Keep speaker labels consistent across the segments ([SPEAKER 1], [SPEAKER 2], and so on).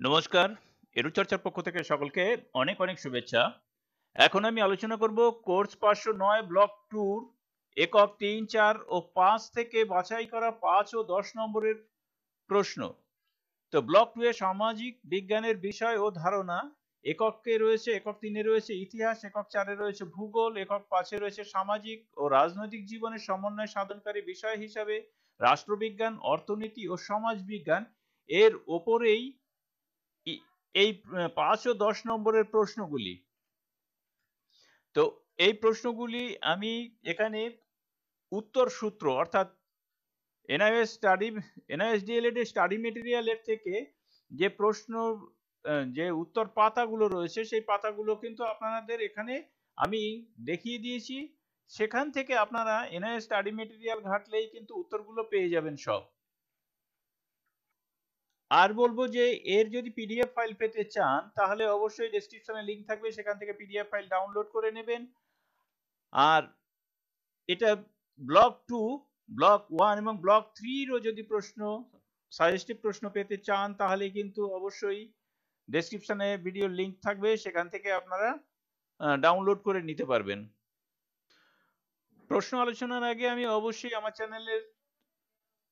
[SPEAKER 1] নমস্কার, এরুচর্চার পক্ষ থেকে সকলকে অনেক অনেক শুভেচ্ছা। এখন আমি আলোচনা করব কোর্স পাঁচশো নয়, ব্লক টুর, একক তিন, চার ও পাঁচ থেকে বাছাই করা পাঁচ ও দশ নম্বরের প্রশ্ন। তো ব্লক টু এ সামাজিক বিজ্ঞানের বিষয় ও ধারণা, এককে রয়েছে, একক তিনে রয়েছে ইতিহাস, একক চারে রয়েছে ভূগোল, একক পাঁচে রয়েছে সামাজিক ও রাজনৈতিক জীবনের সমন্বয় সাধনকারী বিষয় হিসাবে, রাষ্ট্রবিজ্ঞান, অর্থনীতি ও সমাজবিজ্ঞান, এর ওপরেই এই পাঁচ ও দশ নম্বরের প্রশ্নগুলি। তো এই প্রশ্নগুলি আমি এখানে উত্তর সূত্র, অর্থাৎ এনআইএস স্টাডি এনআইএস ডিএলএড এর স্টাডি মেটেরিয়ালের থেকে যে প্রশ্ন যে উত্তর পাতাগুলো রয়েছে, সেই পাতাগুলো কিন্তু আপনাদের এখানে আমি দেখিয়ে দিয়েছি। সেখান থেকে আপনারা এনআইএস স্টাডি মেটেরিয়াল ঘাটলেই কিন্তু উত্তরগুলো পেয়ে যাবেন সব। আর বলব যে এর যদি পিডিএফ ফাইল পেতে চান, তাহলে অবশ্যই ডেসক্রিপশনে লিংক থাকবে, সেখান থেকে পিডিএফ ফাইল ডাউনলোড করে নেবেন। আর এটা ব্লক টু ব্লক ওয়ান এবং ব্লক থ্রিরও যদি প্রশ্ন সাজেস্টিভ প্রশ্ন পেতে চান, তাহলে কিন্তু অবশ্যই ডেসক্রিপশনে ভিডিও লিংক থাকবে, সেখান থেকে আপনারা ডাউনলোড করে নিতে পারবেন। প্রশ্ন আলোচনার আগে আমি অবশ্যই আমার চ্যানেলের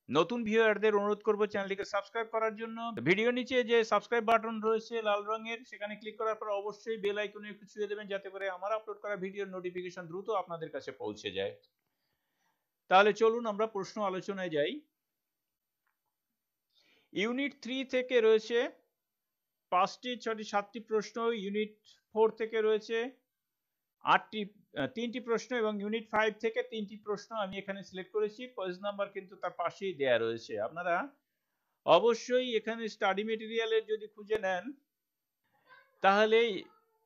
[SPEAKER 1] নতুন ভিউয়ারদের অনুরোধ করব চ্যানেলটিকে সাবস্ক্রাইব করার জন্য। ভিডিও নিচে যে সাবস্ক্রাইব বাটন রয়েছে লাল রঙের, সেখানে ক্লিক করার পর অবশ্যই বেল আইকনে একটু ছুঁয়ে দেবেন যাতে করে আমার আপলোড করা ভিডিওর নোটিফিকেশন দ্রুত আপনাদের কাছে পৌঁছে যায়। তাহলে চলুন আমরা প্রশ্ন আলোচনায় যাই। ইউনিট থ্রি থেকে রয়েছে পাঁচটি ছটি সাতটি প্রশ্ন ইউনিট ফোর থেকে রয়েছে আটটি তিনটি প্রশ্ন এবং ইউনিট ফাইভ থেকে তিনটি প্রশ্ন আমি এখানে সিলেক্ট করেছি। পেজ নাম্বার কিন্তু তার পাশেই দেয়া রয়েছে। আপনারা অবশ্যই এখানে স্টাডি মেটেরিয়ালের যদি খুঁজে নেন, তাহলে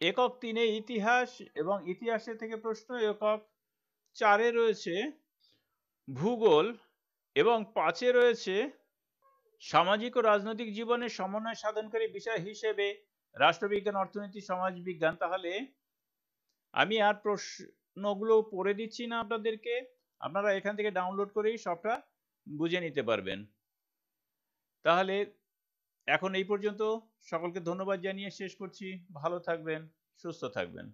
[SPEAKER 1] একক তিনে ইতিহাস এবং ইতিহাসের থেকে প্রশ্ন একক চারে রয়েছে ভূগোল এবং পাঁচে রয়েছে সামাজিক ও রাজনৈতিক জীবনের সমন্বয় সাধনকারী বিষয় হিসেবে রাষ্ট্রবিজ্ঞান, অর্থনীতি, সমাজবিজ্ঞান। তাহলে আমি আর প্রশ্নগুলো পড়ে দিচ্ছি না আপনাদেরকে। আপনারা এখান থেকে ডাউনলোড করেই সবটা বুঝে নিতে পারবেন। তাহলে এখন এই পর্যন্ত। সকলকে ধন্যবাদ জানিয়ে শেষ করছি। ভালো থাকবেন, সুস্থ থাকবেন।